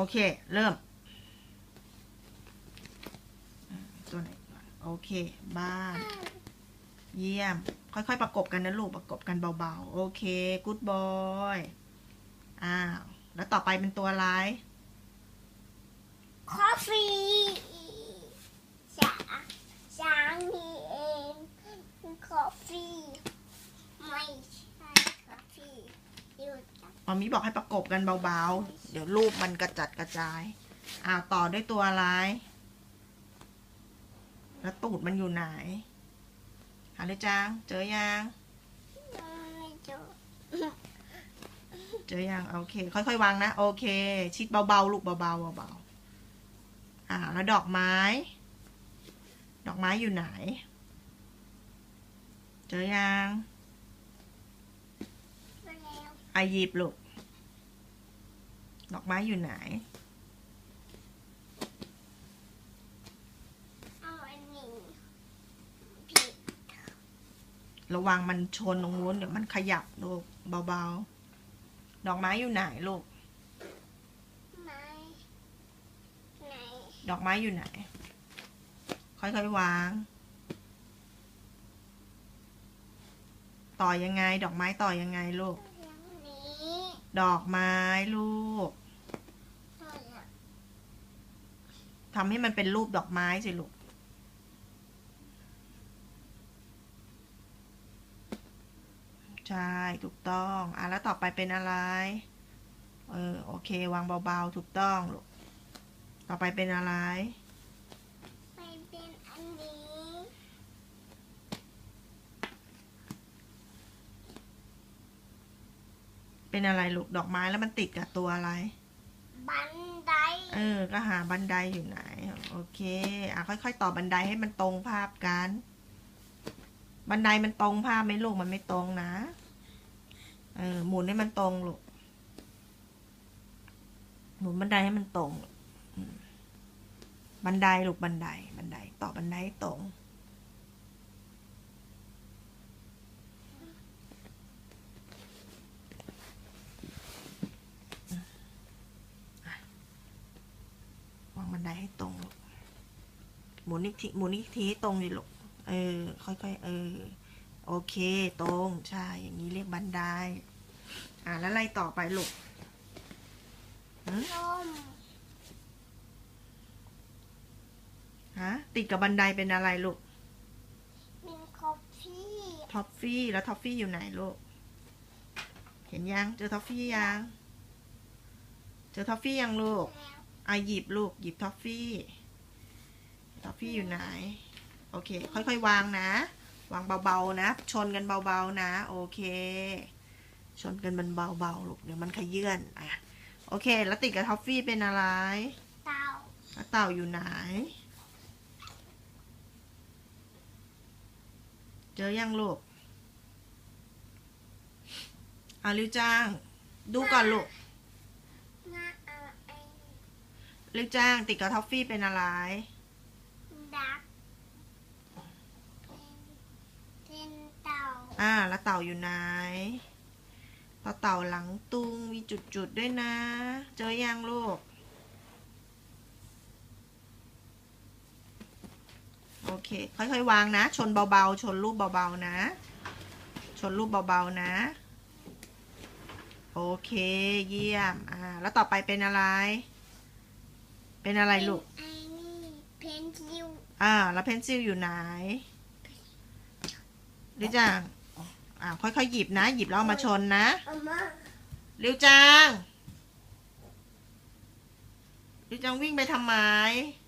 โอเค เริ่ม ตัวไหนก่อนโอเค บ้าน เยี่ยม ค่อยๆ ประกบกันนะลูก ประกบกันเบาๆ โอเคกู๊ดบอยอ้าว แล้วต่อไปเป็นตัวอะไรคอฟฟี่ช้างช้างนี่เองคอฟฟี่ไม่ใช่คอฟฟี่อยู่กับ มามีบอกให้ประกบกันเบาๆ เดี๋ยวรูปมันกระจัดกระจายอ้าต่อด้วยตัวอะไร แล้วตูดมันอยู่ไหน หาเลยจางเจอยังเจออยังโอเค ค่อยๆวางนะ โอเค ชิดเบาๆ ลูกเบาๆเบาๆอ่า แล้วดอกไม้ ดอกไม้อยู่ไหน เจอยังมาแล้ว อาหยิบลูก ดอกไม้อยู่ไหน เอาอันนี้ผิดระวังมันชนตรงนู้นเดี๋ยวมันขยับลูกเบาๆ ดอกไม้อยู่ไหนลูก ไหนไหนดอกไม้อยู่ไหน ค่อยๆวาง ต่อยังไง ดอกไม้ต่อยังไงลูกอย่างนี้ ดอกไม้ลูกทำให้มันเป็นรูปดอกไม้สิลูก ใช่ ถูกต้อง อะ แล้วต่อไปเป็นอะไร เออ โอเค วางเบา ๆ ถูกต้องลูก ต่อไปเป็นอะไร ไปเป็นอันนี้ เป็นอะไรลูกดอกไม้แล้วมันติดกับตัวอะไร บันได เออ ก็หาบันไดอยู่ไหน โอเค อะค่อยๆต่อบันไดให้มันตรงภาพกัน บันไดมันตรงภาพไหมลูกมันไม่ตรงนะ เออหมุนให้มันตรงลูก หมุนบันไดให้มันตรงลูกอืมบันไดลูกบันได บันได ต่อบันไดให้ตรง บันไดให้ตรงลูกหมุนอีกทีหมุนอีกทีให้ตรงดิลูกเออ ค่อยๆเออ โอเค ตรงใช่อย่างนี้เรียกบันไดอ่าแล้วอะไรต่อไปลูกลมฮะติดกับบันไดเป็นอะไรลูกเป็นคอฟฟี่ท็อฟฟี่แล้วท็อฟฟี่อยู่ไหนลูกเห็นยังเจอท็อฟฟี่ยังเจอท็อฟฟี่ยังลูกแล้ว อะหยิบลูกหยิบท็อฟฟี่ ท็อฟฟี่อยู่ไหน โอเค ค่อยๆ วางนะ วางเบาๆนะ ชนกันเบาๆนะ โอเค ชนกันมันเบาๆลูกเดี๋ยวมันขยื่นอะโอเค แล้วติดกับท็อฟฟี่เป็นอะไร เต่าแล้วเต่าอยู่ไหน เจอยังลูกอาลิวจ้าง ดูก่อนลูก หน้าเอาไอ้ ลิวจ้างติดกับท็อฟฟี่เป็นอะไร ดักเป็นเป็นเต่า อ่า แล้วเต่าอยู่ไหนต่อเต่าหลังตุงมีจุดๆด้วยนะ เจอยังลูก โอเค ค่อยๆ วางนะ ชนเบาๆ ชนรูปเบาๆ นะ ชนรูปเบาๆ นะ โอเค เยี่ยม อ่า แล้วต่อไปเป็นอะไร เป็นอะไรลูก ไอ้นี่เพนซิลอ่า แล้วเพนซิลอยู่ไหนหรือจังอ่าค่อยๆหยิบนะ หยิบแล้วเอามาชนนะเอามาเร็วจังเร็วจังวิ่งไปทำไมเ